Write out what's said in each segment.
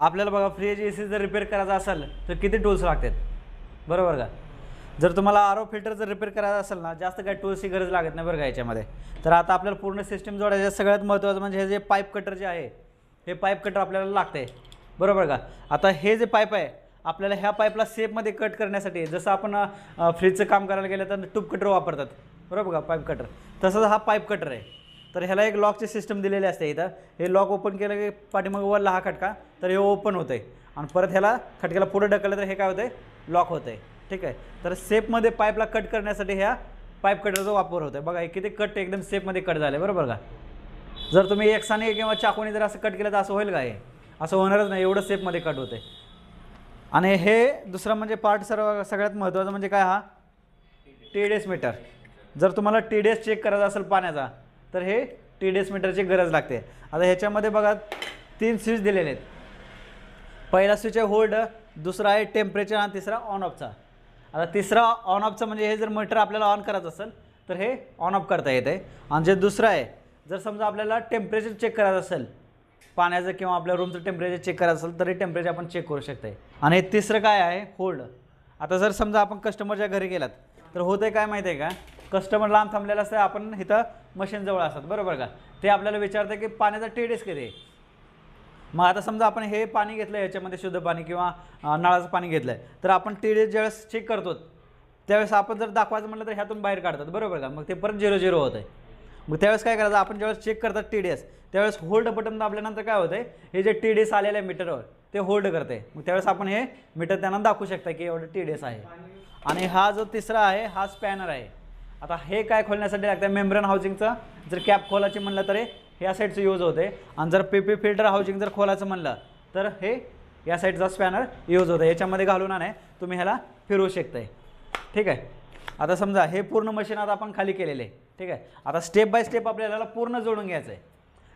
आपल्याला बघा fridge A C जर रिपेअर करायचा असेल तर किती टूल्स लागतात? बरोबर का? जर तुम्हाला आर ओ फिल्टर जर रिपेअर करायचा असेल ना जास्त काही टूल्सची गरज लागत नाही बरं का याच्यामध्ये. तर आता आपल्याला पूर्ण सिस्टीम जोडायचं सगळ्यात महत्त्वाचं म्हणजे हे जे पाईप कटर जे आहे हे पाईप कटर आपल्याला लागते बरोबर का? आता हे जे पाईप आहे आपल्याला ह्या पाईपला सेपमध्ये कट करण्यासाठी जसं आपण फ्रीजचं काम करायला गेलं तर ट्यूब कटर वापरतात. बरोबर का? पाईप कटर तसंच हा पाईप कटर आहे. तर ह्याला एक लॉकची सिस्टम दिलेली असते इथं. हे लॉक ओपन केलं की पाठीमागे वरला हा खटका तर हे ओपन होतं आहे आणि परत ह्याला खटक्याला पुढे ढकललं तर हे काय होतं आहे लॉक होतं आहे? ठीक आहे तर सेपमध्ये पाईपला कट करण्यासाठी ह्या पाईप कटरचा वापर होतो आहे बघा हे किती कट एकदम सेपमध्ये कट झाले बरोबर का? जर तुम्ही एकसाने किंवा चाकूने जर असं कट केलं तर असं होईल का हे? असं होणारच नाही. एवढं सेपमध्ये कट होते आणि हे दुसरं म्हणजे पार्ट सर्व सगळ्यात महत्त्वाचं म्हणजे काय हा? टी डी एस मीटर जर तुम्हाला टी डी एस चेक करायचा असेल पाण्याचा तर हे टी डी मीटरची गरज लागते. आता ह्याच्यामध्ये बघा तीन स्विच दिलेले आहेत. पहिला स्विच आहे होल्ड दुसरा आहे टेम्परेचर आणि तिसरा ऑन ऑफचा आता तिसरा ऑन ऑफचा म्हणजे हे जर मीटर आपल्याला ऑन करायचं असेल तर हे ऑन ऑफ करता येते आणि जे दुसरं आहे जर समजा आपल्याला टेम्परेचर चेक करायचं असेल पाण्याचं किंवा आपल्या रूमचं टेम्परेचर चेक करायचं असेल तरी टेम्परेचर आपण चेक करू शकते आणि तिसरं काय आहे? होल्ड आता जर समजा आपण कस्टमरच्या घरी गेलात तर होतं काय माहिती आहे का? कस्टमर लांब थांबलेला असतं आपण इथं मशीनजवळ असतात. बरोबर का? ते आपल्याला विचारतं की पाण्याचा टेडेस किती आहे? मग आता समजा आपण हे पाणी घेतलं आहे याच्यामध्ये शुद्ध पाणी किंवा नळाचं पाणी घेतलं आहे तर आपण टेडेस ज्यावेळेस चेक करतो त्यावेळेस आपण जर दाखवायचं म्हटलं तर ह्यातून बाहेर काढतात. बरोबर का? मग ते परत झिरो झिरो होतं आहे मग त्यावेळेस काय करायचं? आपण ज्यावेळेस चेक करतात टी डी एस त्यावेळेस होल्ड बटन दाबल्यानंतर काय होतं आहे हे जे टी डी एस आलेलं आहे मीटरवर ते होल्ड करते. मग त्यावेळेस आपण हे मीटर त्यांना दाखवू शकता की एवढं टी डी एस आहे. आणि हा जो तिसरा आहे हा स्पॅनर आहे. आता हे काय खोलण्यासाठी लागतं मेम्ब्रेन हाऊसिंगचं? जर कॅप खोलायची म्हणलं तर हे ह्या साईडचं यूज होते आणि जर पी पी फिल्टर हाऊसिंग जर खोलायचं म्हणलं तर हे या साईडचा स्पॅनर यूज होतं याच्यामध्ये घालून नाही तुम्ही ह्याला फिरवू शकताय. ठीक आहे? आता समजा हे पूर्ण मशीन आता आपण खाली केलेलं. आहे ठीक आहे? आता स्टेप बाय स्टेप आपल्याला पूर्ण जोडून घ्यायचं आहे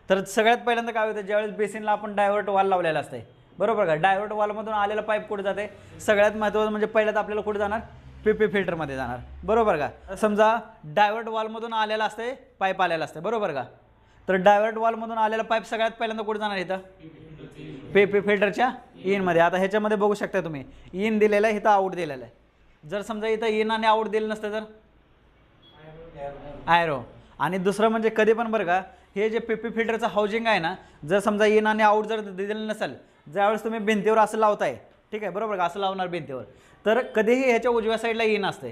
तर सगळ्यात पहिल्यांदा काय होतं ज्यावेळेस बेसिनला आपण डायव्हर्ट वाल लावलेला असते बरोबर का? डायव्हर्ट वॉलमधून आलेला पाईप कुठे जाते सगळ्यात महत्त्वाचं म्हणजे पहिल्यात आपल्याला कुठे जाणार? पी पी फिल्टरमध्ये जाणार. बरोबर का? समजा डायव्हर्ट वॉलमधून आलेला असते पाईप आलेला असते बरोबर का? तर डायव्हर्ट वॉलमधून आलेला पाईप सगळ्यात पहिल्यांदा कुठे जाणार इथं? पी पी फिल्टरच्या इनमध्ये आता ह्याच्यामध्ये बघू शकता तुम्ही. इन दिलेलं आहे इथं आऊट दिलेलं आहे. जर समजा इथं इन आणि आऊट दिलं नसतं तर? आयरो आणि दुसरं म्हणजे कधी पण बरं का हे जे पी पी फिल्टरचं हाऊसिंग आहे ना जर समजा इन आणि आऊट जर दिलेलं नसेल ज्यावेळेस तुम्ही भिंतीवर असं लावताय ठीक आहे बरोबर का? असं लावणार भिंतीवर. तर कधीही ह्याच्या उजव्या साईडला इन असते.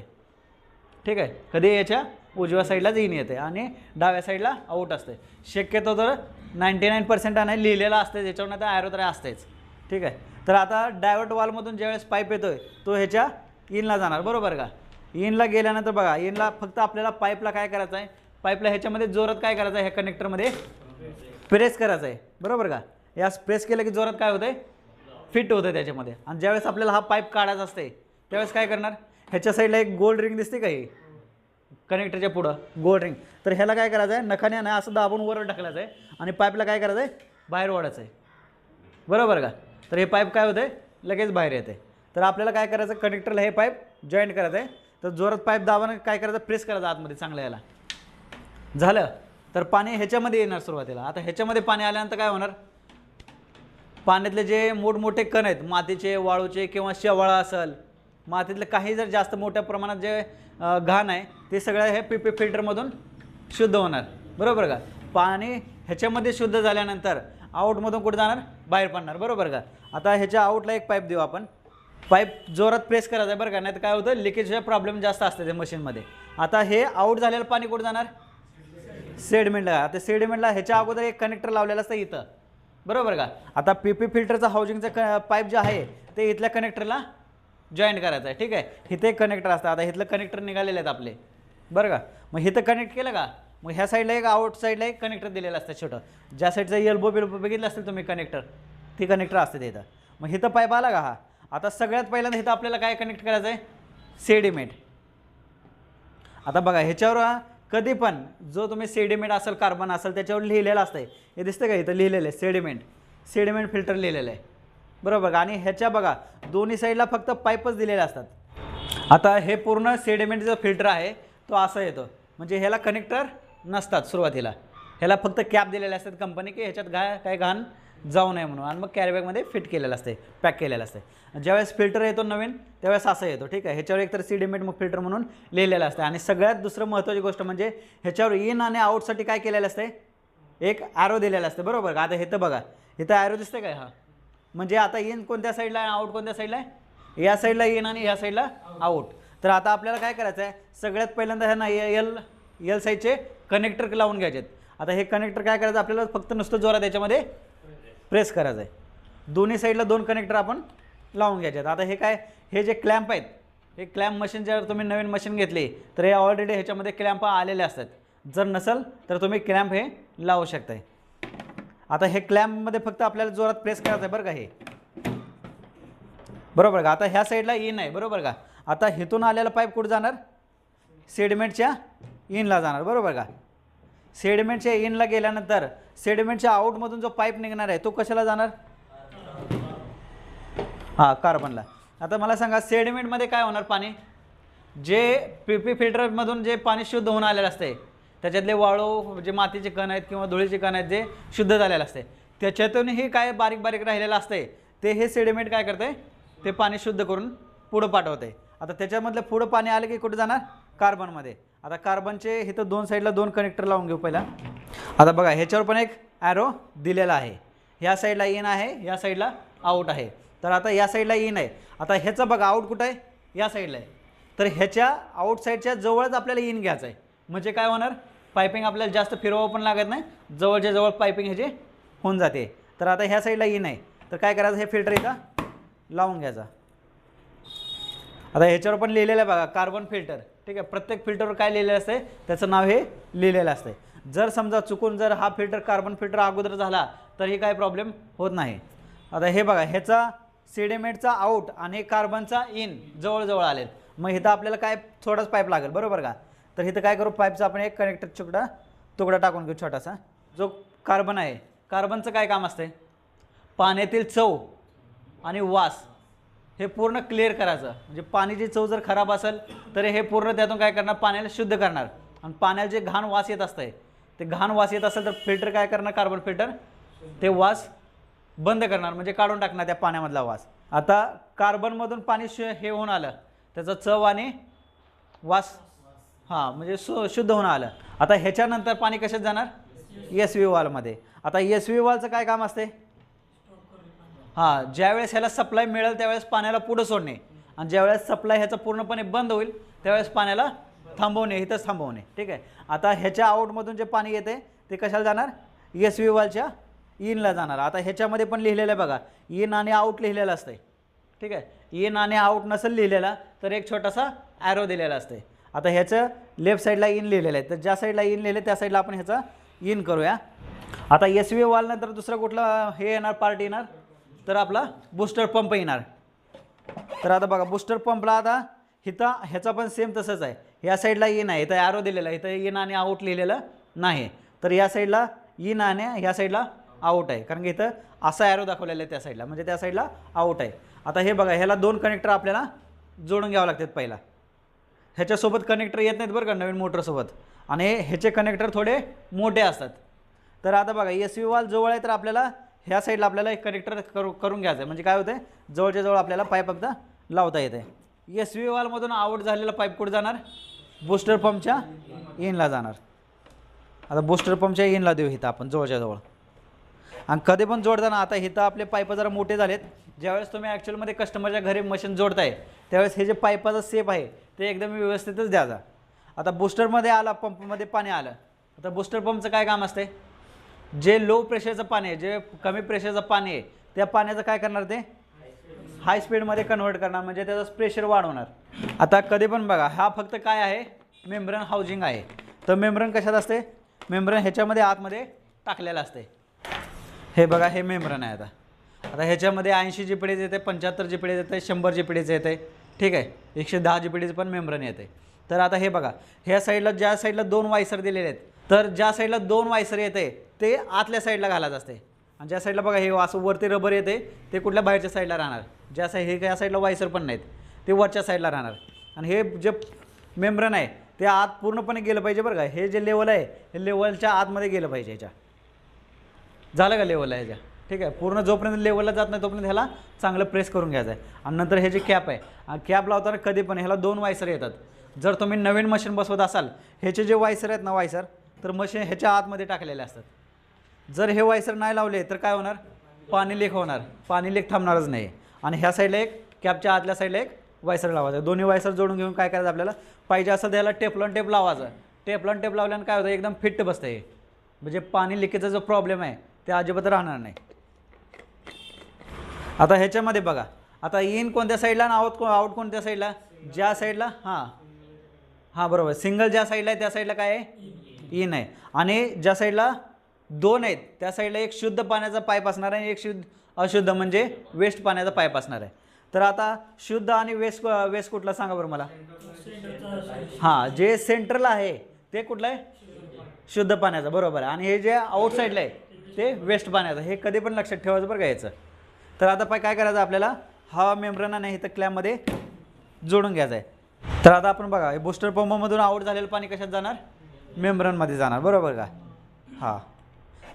ठीक आहे? कधी याच्या उजव्या साईडलाच इन येते आणि डाव्या साईडला आऊट असते. शक्यतो तर नाईंटी नाईन पर्सेंट आणि लिहिलेलं असते त्याच्यावर तर ॲरो तर असतेच. ठीक आहे? तर आता डायव्हर्ट वॉलमधून ज्यावेळेस पाईप येतो आहे तो ह्याच्या इनला जाणार. बरोबर का? इनला गेल्यानंतर बघा इनला फक्त आपल्याला पाईपला काय करायचं आहे? पाईपला ह्याच्यामध्ये जोरात काय करायचं आहे? ह्या कनेक्टरमध्ये प्रेस करायचं आहे. बरोबर का? या प्रेस केलं की जोरात काय होतं आहे फिट होतं त्याच्यामध्ये. आणि ज्यावेळेस आपल्याला हा पाईप काढायचा असते त्यावेळेस काय करणार? ह्याच्या साईडला एक गोल्ड रिंग दिसते का ही? कनेक्टरच्या पुढं. गोल्ड रिंग तर ह्याला काय करायचं आहे नखाने ना असं दाबून वर ढकलायचं आहे आणि पाईपला काय करायचं आहे बाहेर ओढायचं आहे बरोबर का? तर हे पाईप काय होते लगेच बाहेर येते तर आपल्याला काय करायचं कनेक्टरला हे पाईप जॉईंट करायचं आहे तर जोरात पाईप दाबानं काय करायचं? प्रेस करायचं आतमध्ये चांगलं याला. झालं. तर पाणी ह्याच्यामध्ये येणार सुरुवातीला. आता ह्याच्यामध्ये पाणी आल्यानंतर काय होणार? पाण्यातले जे मोठमोठे कण आहेत मातीचे वाळूचे किंवा शेवाळा असेल मातीतलं काही जर जास्त मोठ्या प्रमाणात जे घाण आहे ते सगळं हे पी पी फिल्टरमधून शुद्ध होणार. बरोबर का? पाणी ह्याच्यामध्ये शुद्ध झाल्यानंतर आऊटमधून कुठे जाणार? बाहेर पडणार. बरोबर का? आता ह्याच्या आऊटला एक पाईप देऊ आपण. पाईप जोरात प्रेस करायचा आहे बरं का? नाही तर काय होतं? लिकेजचा प्रॉब्लेम जास्त असते ते मशीनमध्ये. आता हे आऊट झालेलं पाणी कुठं जाणार? सेडमेंटला. आता सेडमेंटला ह्याच्या अगोदर एक कनेक्टर लावलेला असतं इथं. बरोबर का? आता पी पी फिल्टरचं हाऊसिंगचं क पाईप जे आहे ते इथल्या कनेक्टरला जॉईंट करायचं आहे. ठीक आहे? इथे एक कनेक्टर असतं. आता इथलं कनेक्टर निघालेले आहेत आपले. बरं का? मग इथं कनेक्ट केलं का? मग ह्या साईडला एक आउट साईडला एक कनेक्टर दिलेलं असतं छोटं. ज्या साईडचं एल्बो बिल्बो बघितलं असेल तुम्ही कनेक्टर ती कनेक्टर असते तिथं मग इथं पाईप आला का हा? आता सगळ्यात पहिल्यांदा इथं आपल्याला काय कनेक्ट करायचं आहे? सेडिमेंट आता बघा ह्याच्यावर कधी पण जो तुम्ही सेडिमेंट असेल कार्बन असेल त्याच्यावर लिहिलेलं असतं हे दिसतं का इथं लिहिलेलं आहे? सेडिमेंट सेडिमेंट फिल्टर लिहिलेलं आहे. बरोबर. का आणि ह्याच्या बघा दोन्ही साईडला फक्त पाईपच दिलेले असतात. आता हे पूर्ण सेडिमेंटचा फिल्टर आहे तो असा येतो. म्हणजे ह्याला कनेक्टर नसतात सुरुवातीला. ह्याला फक्त कॅप दिलेले असतात कंपनी की ह्याच्यात घा काय घाण जाऊ नये म्हणून. आणि मग कॅरीबॅगमध्ये फिट केलेलं असते पॅक केलेलं असते. ज्यावेळेस फिल्टर येतो नवीन त्यावेळेस असं येतो ठीक आहे. ह्याच्यावर एकतर सिडिमेंट मग फिल्टर म्हणून लिहिलेलं असतं. आणि सगळ्यात दुसरं महत्त्वाची गोष्ट म्हणजे ह्याच्यावर इन आणि आउटसाठी काय केलेलं असते? एक ॲरो दिलेला असते बरोबर का? आता हे तर बघा. इथं ॲरो दिसते काय हा. म्हणजे आता इन कोणत्या साईडला आहे आउट कोणत्या साईडला आहे या साईडला इन आणि ह्या साईडला आउट तर आता आपल्याला काय करायचं आहे सगळ्यात पहिल्यांदा ह्यांना एल एल साईडचे कनेक्टर लावून घ्यायचे आहेत आता हे कनेक्टर काय करायचं? आपल्याला फक्त नुसतं जोरात याच्यामध्ये प्रेस करायचं आहे दोन्ही साईडला दोन कनेक्टर आपण लावून घ्यायचे आहेत आता हे काय? हे जे क्लॅम्प आहेत हे क्लॅम्प मशीन जर तुम्ही नवीन मशीन घेतली तर हे ऑलरेडी ह्याच्यामध्ये क्लॅम्प आलेले असतात. जर नसेल तर तुम्ही क्लॅम्प हे लावू शकताय. आता हे क्लॅम्पमध्ये फक्त आपल्याला जोरात प्रेस करायचं आहे बरं का हे. बरोबर का? आता ह्या साईडला इन आहे बरोबर का? आता हेतून आलेला पाईप कुठं जाणार? सेडिमेंटच्या इनला जाणार बरोबर का? सेडिमेंटच्या इनला गेल्यानंतर सेडिमेंटच्या आउटमधून जो पाईप निघणार आहे तो कशाला जाणार? हां कार्बनला आता मला सांगा सेडिमेंटमध्ये काय होणार पाणी? जे पी पी फिल्टरमधून जे पाणी शुद्ध होऊन आलेलं असते त्याच्यातले वाळू जे मातीचे कण आहेत किंवा धुळीचे कण आहेत जे शुद्ध झालेलं असते. त्याच्यातूनही काय बारीक बारीक राहिलेलं असते ते हे सेडिमेंट काय करते? ते पाणी शुद्ध करून पुढं पाठवते. आता त्याच्यामधलं पुढं पाणी आलं की कुठं जाणार? कार्बनमध्ये आता कार्बनचे इथं दोन साईडला दोन कनेक्टर लावून घेऊ पहिला. आता बघा ह्याच्यावर पण एक ॲरो दिलेला आहे. ह्या साईडला इन आहे या साईडला आऊट आहे. तर आता या साईडला इन आहे. आता ह्याचं बघा आऊट कुठं आहे? या साईडला आहे. तर ह्याच्या आऊट साईडच्या जवळच आपल्याला इन घ्यायचं आहे. म्हणजे काय होणार? पायपिंग आपल्याला जास्त फिरवावं पण लागत नाही. जवळच्या जवळ पायपिंग ह्याची होऊन जाते. तर आता ह्या साईडला इन आहे तर काय करायचं? हे फिल्टर इथं लावून घ्यायचा. आता ह्याच्यावर पण लिहिलेलं आहे बघा कार्बन फिल्टर ठीक आहे? प्रत्येक फिल्टरवर काय लिहिलेलं असते त्याचं नाव हे लिहिलेलं असते जर समजा चुकून जर हा फिल्टर कार्बन फिल्टर अगोदर झाला तर हे काय प्रॉब्लेम होत नाही. आता हे बघा ह्याचा सिडेमेंटचा आऊट आणि कार्बनचा इन जवळजवळ आले मग इथं आपल्याला काय थोडाच पाईप लागेल. बरोबर का? तर इथं काय करू? पाईपचा आपण एक कनेक्टर तुकडा तुकडा टाकून घेऊ छोटासा. जो कार्बन आहे कार्बनचं काय काम असते पाण्यातील चव आणि वास हे पूर्ण क्लिअर करायचं. म्हणजे पाण्याची चव जर खराब असेल तर हे पूर्ण त्यातून काय करणार? पाण्याला शुद्ध करणार. आणि पाण्याला जे घाण वास येत असतंय ते घाण वास येत असेल तर फिल्टर काय करणार? कार्बन फिल्टर ते वास बंद करणार. म्हणजे काढून टाकणार त्या पाण्यामधला वास. आता कार्बनमधून पाणी शु हे होऊन आलं. त्याचं चव आणि वास हां म्हणजे सु शुद्ध होऊन आलं. आता ह्याच्यानंतर पाणी कशात जाणार? एस व्ही वालमध्ये आता एस व्ही वालचं काय काम असते? हां ज्यावेळेस ह्याला सप्लाय मिळेल त्यावेळेस पाण्याला पुढं सोडणे. आणि ज्यावेळेस सप्लाय ह्याचा पूर्णपणे बंद होईल त्यावेळेस पाण्याला थांबवणे इथंच थांबवणे ठीक आहे? आता ह्याच्या आउटमधून जे पाणी येते ते कशाला जाणार? एस व्ही वालच्या इनला जाणार. आता ह्याच्यामध्ये पण लिहिलेलं आहे बघा. इन आणि आऊट लिहिलेलं असते ठीक आहे? इन आणि आऊट नसेल लिहिलेला तर एक छोटासा ॲरो दिलेला असते आता ह्याचं लेफ्ट साईडला इन लिहिलेलं आहे. तर ज्या साईडला इन लिहिलं त्या साईडला आपण ह्याचा इन करूया. आता एस व्ही वालनंतर दुसरं कुठलं हे येणार पार्ट येणार? तर आपला बूस्टर पंप येणार. तर आता बघा बूस्टर पंपला आता हिथं ह्याचा पण सेम तसंच आहे. या साईडला इन आहे. इथं ॲरो दिलेला आहे. इथं इन आणि आऊट लिहिलेलं नाही. तर या साईडला इन आणि ह्या साईडला आऊट आहे. कारण की इथं असा ॲरो दाखवलेला आहे त्या साईडला म्हणजे त्या साईडला आऊट आहे. आता हे बघा ह्याला दोन कनेक्टर आपल्याला जोडून घ्यावं लागतात पहिला. ह्याच्यासोबत कनेक्टर येत नाहीत बरं का नवीन मोटरसोबत. आणि ह्याचे कनेक्टर थोडे मोठे असतात. तर आता बघा एस व्ही वाल जवळ आहे तर आपल्याला ह्या साईडला आपल्याला एक कनेक्टर करू करून घ्यायचं आहे म्हणजे काय होतं आहे जवळच्या जवळ आपल्याला पाईप फक्त लावता येते. एस व्ही वालमधून आउट झालेला पाईप कुठे जाणार? बूस्टर पंपच्या इनला जाणार. आता बूस्टर पंपच्या इनला देऊ इथं आपण जवळच्या जवळ. आणि कधी पण जोडताना आता इथं आपले पाईप जरा मोठे झालेत. ज्यावेळेस तुम्ही ॲक्च्युअलमध्ये कस्टमरच्या घरी मशीन जोडताय त्यावेळेस हे जे पाईपाचा सेप आहे ते एकदम व्यवस्थितच द्यायचा आता बूस्टरमध्ये आला पंपमध्ये पाणी आलं. आता बूस्टर पंपचं काय काम असते जे लो प्रेशरचं पाणी आहे जे कमी प्रेशरचं पाणी आहे त्या पाण्याचं काय करणार ते? हाय स्पीडमध्ये कन्वर्ट करणार म्हणजे त्याचं प्रेशर वाढवणार. आता कधी पण बघा हा फक्त काय आहे? मेम्ब्रन हाऊजिंग आहे. तर मेम्ब्रन कशात असते मेम्ब्रन ह्याच्यामध्ये आतमध्ये टाकलेलं असते हे बघा हे मेम्ब्रन आहे आता. आता ह्याच्यामध्ये ऐंशी जी पिढीचं येते पंच्याहत्तर जी पिढीचं येते शंभर जी पिढीचं येते ठीक आहे. एकशे दहा जी पिढीचं पण मेम्ब्रन येते. तर आता हे बघा ह्या साईडला ज्या साईडला दोन वायसर दिलेले आहेत तर ज्या साईडला दोन वायसर येते ते आतल्या साईडला घालायचं असते. आणि ज्या साईडला बघा हे असं वरती रबर येते ते कुठल्या बाहेरच्या साईडला राहणार? ज्या साईड हे या साईडला वायसर पण नाहीत ते वरच्या साईडला राहणार. आणि हे जे मेम्ब्रन आहे ते आत पूर्णपणे गेलं पाहिजे बरं का. हे जे लेवल आहे हे लेवलच्या आतमध्ये गेलं पाहिजे याच्या झालं का लेवल आहे याच्या ठीक आहे. पूर्ण जोपर्यंत लेवलला जात नाही तोपर्यंत ह्याला चांगलं प्रेस करून घ्यायचं आहे आणि नंतर हे जे कॅप आहे कॅप लावताना कधी पण ह्याला दोन वायसर येतात. जर तुम्ही नवीन मशीन बसवत असाल ह्याचे जे वायसर आहेत ना वायसर तर मशीन ह्याच्या आतमध्ये टाकलेले असतात. जर हे वायसर नाही लावले तर काय होणार? पाणी लीक होणार. पाणी लीक थांबणारच नाही. आणि ह्या साईडला एक कॅपच्या आतल्या साईडला एक वायसर लावायचं. आहे. दोन्ही वायसर जोडून घेऊन काय करायचं आपल्याला? पाहिजे असं त्याला टेपलॉन टेप लावायचं. टेपलॉन टेप लावल्यानं काय होतं? एकदम फिट्ट बसतं हे म्हणजे पाणी लिकेचा जो प्रॉब्लेम आहे ते अजिबात राहणार नाही. आता ह्याच्यामध्ये बघा. आता इन कोणत्या साईडला आणि आउट आउट कोणत्या साईडला ज्या साईडला हां. हां बरोबर. सिंगल ज्या साईडला आहे त्या साईडला काय आहे? इन आहे. आणि ज्या साईडला दोन आहेत त्या साईडला एक शुद्ध पाण्याचा पाईप असणार आहे आणि एक शुद्ध अशुद्ध म्हणजे वेस्ट पाण्याचा पाईप असणार आहे. तर आता शुद्ध आणि वेस्ट वेस्ट कुठला सांगा बरं मला? हां जे सेंटरला आहे ते कुठलं आहे? शुद्ध पाण्याचं. बरोबर. आहे आणि हे जे आउटसाईडला आहे ते वेस्ट पाण्याचं. हे कधी पण लक्षात ठेवायचं बरं का याचं. तर आता पाय काय करायचं आपल्याला? हा मेम्ब्रेन नाही तर क्लॅममध्ये जोडून घ्यायचं आहे. तर आता आपण बघा हे बुस्टर पंपामधून आउट झालेलं पाणी कशात जाणार? मेम्ब्रेनमध्ये जाणार बरोबर का? हां.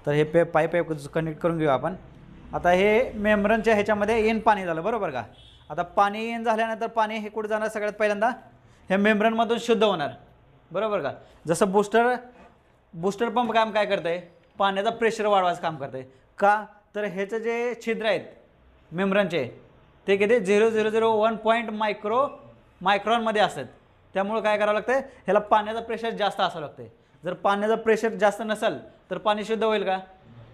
तर हे पे पाईप पाईप कनेक्ट करून घेऊ आपण. आता हे मेम्ब्रेनच्या ह्याच्यामध्ये येन पाणी झालं बरोबर का? आता पाणी येन झाल्यानंतर पाणी हे कुठं जाणार सगळ्यात पहिल्यांदा? हे मेम्ब्रेनमधून शुद्ध होणार. बरोबर का? जसं बुस्टर बुस्टर पंप काम काय करतं आहे पाण्याचा प्रेशर वाढवायचं काम करतं आहे का? तर ह्याचं जे छिद्र आहेत मेम्ब्रनचे ते किती? Zero zero zero one point micro मायक्रॉनमध्ये असतात. त्यामुळं काय करावं लागतं ह्याला पाण्याचा प्रेशर जास्त असावं लागतं जर पाण्याचा प्रेशर जास्त नसेल तर पाणी शुद्ध होईल का?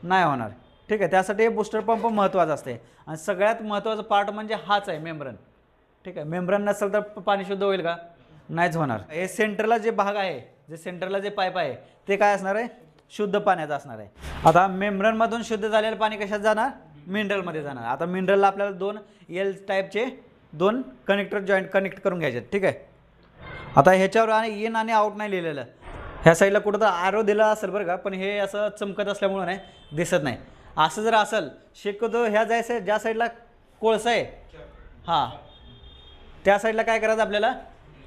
नाही होणार. ठीक आहे त्यासाठी हे बूस्टर पंप महत्त्वाचा असते आणि सगळ्यात महत्त्वाचा पार्ट म्हणजे हाच आहे मेम्ब्रन ठीक आहे मेम्ब्रन नसेल तर पाणी शुद्ध होईल का? नाहीच होणार. हे सेंटरला जे भाग आहे जे सेंटरला जे पाईप आहे ते काय असणार आहे? शुद्ध पाण्याचं असणार आहे. आता मेम्ब्रनमधून शुद्ध झालेलं पाणी कशात जाणार? मिनरलमध्ये जाणार. आता मिनरलला आपल्याला दोन एल टाईपचे दोन कनेक्टर जॉईंट कनेक्ट करून घ्यायचे आहेत, ठीक आहे? आता ह्याच्यावर आणि इन आणि आउट नाही लिहिलेलं. ह्या साईडला कुठं तर आरो दिला असेल बरं का पण हे असं चमकत असल्यामुळं नाही दिसत नाही. असं जर असेल शक्यतो ह्या जायचं ज्या साईडला कोळसा आहे हां. त्या साईडला काय करायचं आपल्याला?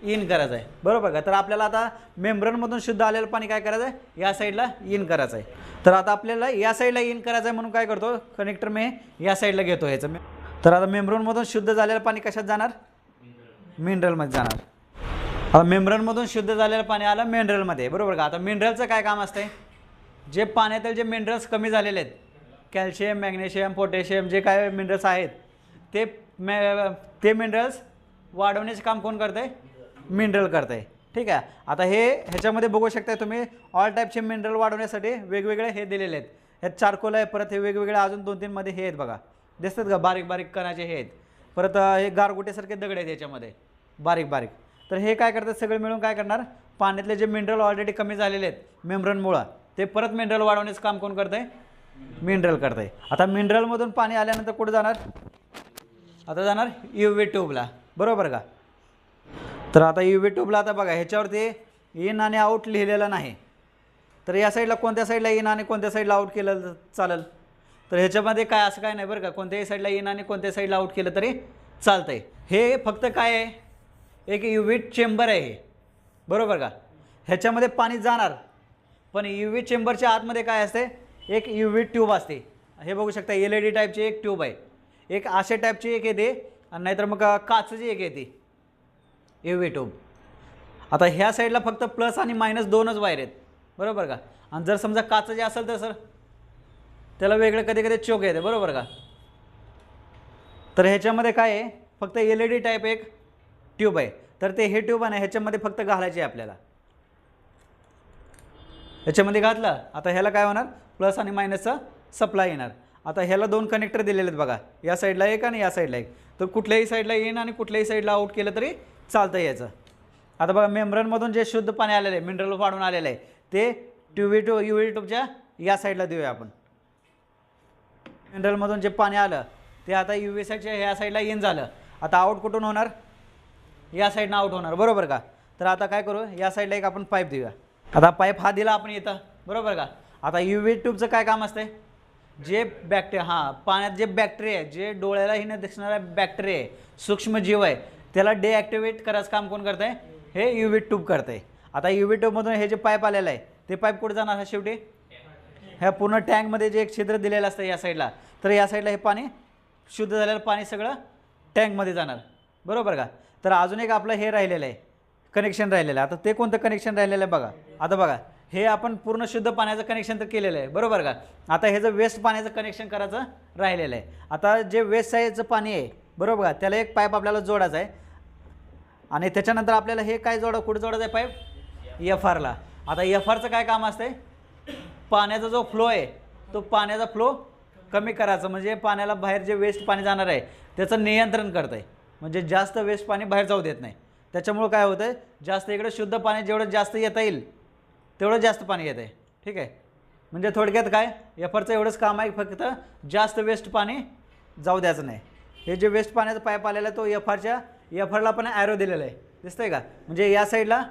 इन करायचं आहे. बरोबर का? तर आपल्याला आता मेम्ब्रनमधून शुद्ध आलेलं पाणी काय करायचं आहे या साईडला इन करायचं आहे तर आता आपल्याला या साईडला इन करायचं आहे म्हणून काय करतो? कनेक्टर मी या साईडला घेतो ह्याचं. तर आता मेम्ब्रनमधून शुद्ध झालेलं पाणी कशात जाणार? मिनरलमध्ये जाणार. आता मेम्ब्रनमधून शुद्ध झालेलं पाणी आलं मिनरलमध्ये बरोबर का? आता मिनरलचं काय काम असते जे पाण्यातील जे मिनरल्स कमी झालेले आहेत कॅल्शियम मॅग्नेशियम पोटॅशियम जे काय मिनरल्स आहेत ते मे ते मिनरल्स वाढवण्याचे काम कोण करतं आहे मिनरल करताय. ठीक आहे? आता हे ह्याच्यामध्ये बघू शकता तुम्ही ऑल टाईपचे मिनरल वाढवण्यासाठी वेगवेगळे हे दिलेले आहेत. ह्यात चारकोल आहे परत हे वेगवेगळे अजून दोन तीनमध्ये हे आहेत बघा. दिसतात का? बारीक बारीक कणाचे हे आहेत. परत हे गारगुटेसारखे दगड आहेत याच्यामध्ये बारीक बारीक. तर हे काय करतात? सगळे मिळून काय करणार? पाण्यातले जे मिनरल ऑलरेडी कमी झालेले आहेत मेम्ब्रनमुळं ते परत मिनरल वाढवण्याचं काम कोण करतं आहे मिनरल करतं आहे आता मिनरलमधून पाणी आल्यानंतर कुठं जाणार? आता जाणार यू व्ही ट्यूबला बरोबर का? तर आता यू ट्यूबला आता बघा ह्याच्यावरती इन आणि आऊट लिहिलेलं नाही. तर या साईडला कोणत्या साईडला इन आणि कोणत्या साईडला आऊट केलं तर चालेल? तर ह्याच्यामध्ये काय असं काय नाही बरं का कोणत्याही साईडला इन आणि कोणत्या साईडला आऊट केलं तरी चालतं आहे हे फक्त काय आहे? एक यू चेंबर आहे हे. बरोबर का? ह्याच्यामध्ये पाणी जाणार. पण यू चेंबरच्या आतमध्ये काय असते? एक यू ट्यूब असते. हे बघू शकता एल ई डी टाईपची एक ट्यूब आहे. एक असे टाईपची एक येते आणि नाहीतर मग काचची एक येते. यू व्ही ट्यूब आता ह्या साईडला फक्त प्लस आणि मायनस दोनच वायर आहेत. बरोबर का? आणि जर समजा काचं जे असेल तर सर त्याला वेगळं कधी कधी चोक येते. बरोबर का? तर ह्याच्यामध्ये काय आहे? फक्त एल ई डी टाईप एक ट्यूब आहे. तर ते हे ट्यूब आहे ह्याच्यामध्ये फक्त घालायचे आहे आपल्याला. ह्याच्यामध्ये घातलं आता ह्याला काय होणार? प्लस आणि मायनसचा सप्लाय येणार. आता ह्याला दोन कनेक्टर दिलेले आहेत बघा. या साईडला एक आणि या साईडला एक. तर कुठल्याही साईडला इन आणि कुठल्याही साईडला आऊट केलं तरी चालतं यायचं आता बघा मेम्ब्रनमधून जे शुद्ध पाणी आलेलं आहे मिनरल वाढून आलेलं आहे ते ट्यूबी टू यू व्ही ट्यूबच्या या साईडला देऊया आपण. मिनरलमधून जे पाणी आलं ते आता यू व्ही साईडच्या ह्या साईडला इन झालं. आता आऊट कुठून होणार? या साईडनं आऊट होणार. बरोबर का? तर आता काय करू? या साईडला एक आपण पाईप देऊया. आता पाईप हा दिला आपण इथं. बरोबर का? आता यू व्ही ट्यूबचं काय काम असते जे बॅक्टेरिया हां पाण्यात जे बॅक्टेरिया आहे जे डोळ्यालाही न दिसणारा बॅक्टेरिया आहे सूक्ष्मजीव आहे त्याला डेॲक्टिवेट करायचं काम कोण करतं आहे हे यू ट्यूब करतं आहे आता यू ट्यूबमधून हे जे पाईप आलेलं आहे ते पाईप कुठे जाणार हा शेवटी? ह्या पूर्ण टँकमध्ये जे एक छिद्र दिलेलं असतं या साईडला. तर या साईडला हे पाणी शुद्ध झालेलं पाणी सगळं टँकमध्ये जाणार. बरोबर का? तर अजून एक आपलं हे राहिलेलं आहे कनेक्शन राहिलेलं आहे. आता ते कोणतं कनेक्शन राहिलेलं आहे बघा. आता बघा हे आपण पूर्ण शुद्ध पाण्याचं कनेक्शन तर केलेलं आहे. बरोबर का? आता हे जर वेस्ट पाण्याचं कनेक्शन करायचं राहिलेलं आहे. आता जे वेस्ट साईजचं पाणी आहे बरोबर का? त्याला एक पाईप आपल्याला जोडायचा आहे. आणि त्याच्यानंतर आपल्याला हे काय जोडा कुठं जोडायचं आहे पाईप? एफ आरला आता एफ आरचं काय काम असतंय? पाण्याचा जो फ्लो आहे तो पाण्याचा फ्लो कमी करायचा. म्हणजे पाण्याला बाहेर जे वेस्ट पाणी जाणार आहे त्याचं नियंत्रण करतं आहे म्हणजे जास्त वेस्ट पाणी बाहेर जाऊ देत नाही. त्याच्यामुळं काय होतं आहे जास्त इकडे शुद्ध पाणी जेवढं जास्त येता येईल तेवढं जास्त पाणी येतं आहे. ठीक आहे? म्हणजे थोडक्यात काय? एफ आरचं एवढंच काम आहे फक्त जास्त वेस्ट पाणी जाऊ द्यायचं नाही. हे जे वेस्ट पाण्याचा पाईप आलेला आहे तो एफ आरच्या एफ आरला पण ॲरो दिलेला आहे. दिसतंय का? म्हणजे या साईडला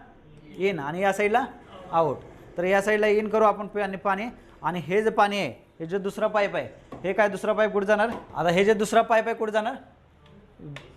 इन आणि या साईडला आउट तर या साईडला इन करू आपण आणि पाणी. आणि हे जे पाणी आहे हे जे दुसरा पाईप आहे हे काय दुसरा पाईप कुठं जाणार? आता हे जे दुसरा पाईप आहे कुठं जाणार?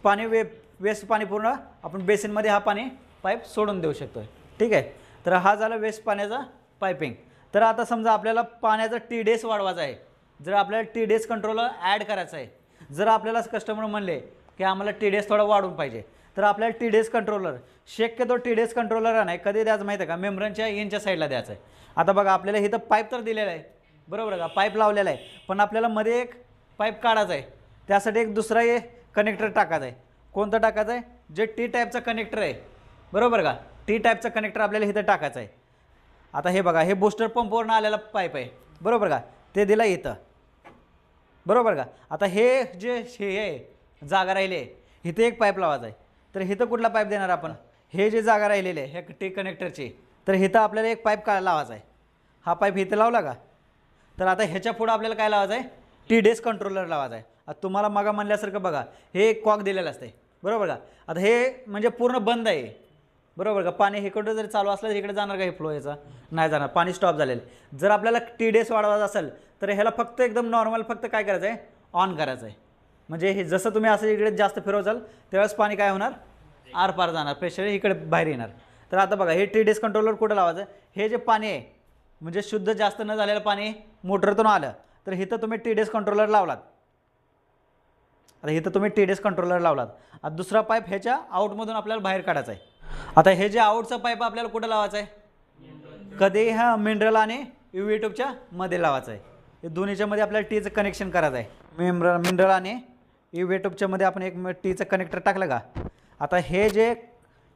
पाणी वे वेस्ट पाणी पूर्ण आपण बेसिनमध्ये हा पाणी पाईप सोडून देऊ शकतो ठीक आहे? तर हा झाला वेस्ट पाण्याचा पायपिंग तर आता समजा आपल्याला पाण्याचा टी डेस वाढवायचा आहे. जर आपल्याला टी डेस कंट्रोलर ॲड करायचं आहे. जर आपल्याला कस्टमर म्हणले की आम्हाला टी डी एस थोडा वाढून पाहिजे. तर आपल्याला टी डी एस कंट्रोलर शक्यतो टी डी एस कंट्रोलर नाही कधी द्यायचं माहिती आहे का? मेम्ब्रनच्या इनच्या साईडला द्यायचं आहे. आता बघा आपल्याला इथं पाईप तर दिलेला आहे. बरोबर आहे का? पाईप लावलेला आहे. पण आपल्याला मध्ये एक पाईप काढायचा आहे. त्यासाठी एक दुसरा हे कनेक्टर टाकायचा आहे. कोणतं टाकायचं आहे? जे टी टाईपचं कनेक्टर आहे. बरोबर का? टी टाईपचं कनेक्टर आपल्याला इथं टाकायचं आहे. आता हे बघा हे बूस्टर पंपवरनं आलेला पाईप आहे. बरोबर का? ते दिलं इथं. बरोबर का? आता हे जे हे आहे जागा राहिली आहे. इथे एक पाईप लावायचा आहे. तर इथं कुठला पाईप देणार आपण? हे जे जागा राहिलेले आहे हे टी कनेक्टरची. तर इथं आपल्याला एक पाईप का लावायचा आहे? हा पाईप इथं लावला का? तर आता ह्याच्या पुढं आपल्याला काय लावायचं आहे? टी डेस कंट्रोलर लावायचा आहे. आता तुम्हाला मागा म्हणल्यासारखं बघा. हे एक कॉक दिलेलं असते बरोबर का? आता हे म्हणजे पूर्ण बंद आहे. बरोबर का? पाणी इकडं जरी चालू असलं तर इकडे जाणार का हे फ्लो याचा? नाही जाणार. पाणी स्टॉप झालेलं आहे. जर आपल्याला टी डेस वाढवायचं असेल तर ह्याला फक्त एकदम नॉर्मल फक्त काय करायचं आहे? ऑन करायचं आहे. म्हणजे हे जसं तुम्ही असं इकडे जास्त फिरवचाल त्यावेळेस पाणी काय होणार? आर पार जाणार प्रेशर इकडे बाहेर येणार. तर आता बघा हे टी डेस कंट्रोलर कुठं लावायचं? हे जे पाणी आहे म्हणजे शुद्ध जास्त न झालेलं पाणी मोटरतून आलं. तर इथं तुम्ही टी डेस कंट्रोलर लावलात. आता इथं तुम्ही टी डेस कंट्रोलर लावलात. आता दुसरा पाईप ह्याच्या आउटमधून आपल्याला बाहेर काढायचा आहे. आता हे जे आउटचा पाईप आपल्याला कुठं लावायचा आहे? कधी हा मिनरल आणि यू ट्यूबच्या मध्ये लावायचं आहे. हे दोन्हीच्या मध्ये आपल्याला टीचं कनेक्शन करायचं आहे. मिनरल मिनरल आणि यू ट्यूबच्या आपण एक टीचं कनेक्टर टाकलं का? आता हे जे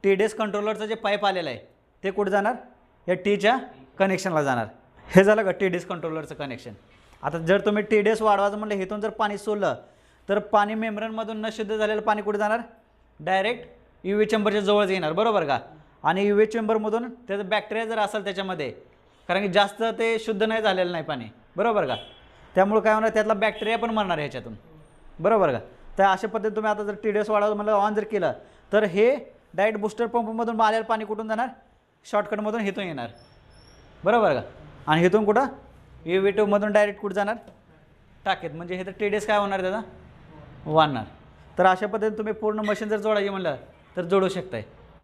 टी डेस कंट्रोलरचं जे पाईप आलेलं आहे ते कुठं जाणार? या टीच्या कनेक्शनला जाणार. हे झालं का टी डेस कंट्रोलरचं कनेक्शन आता जर तुम्ही टी डेस वाढवायचं म्हणलं इथून जर पाणी सोडलं तर पाणी मेम्ब्रेनमधून न शुद्ध झालेलं पाणी कुठे जाणार? डायरेक्ट यू व्ही चेंबरच्या जवळच येणार बरोबर का? आणि यू व्ही चेंबरमधून त्याचं बॅक्टेरिया जर असेल त्याच्यामध्ये कारण की जास्त ते शुद्ध नाही झालेलं नाही पाणी बरोबर का? त्यामुळे काय होणार? त्यातला बॅक्टेरिया पण मरणार आहे ह्याच्यातून. बरोबर का? तर अशा पद्धतीने तुम्ही आता जर टी डी एस वाढवलं म्हणलं ऑन जर केलं तर हे डायरेक्ट बूस्टर पंपमधून आलेलं पाणी कुठून जाणार? शॉर्टकटमधून हेतून येणार. बरोबर का? आणि हेतून कुठं? ए व्ही डायरेक्ट कुठं जाणार? टाकेत. म्हणजे हे तर टी डी एस काय होणार त्याचा वाढणार. तर अशा पद्धतीने तुम्ही पूर्ण मशीन जर जोडायची म्हणलं तर जोडू शकताय.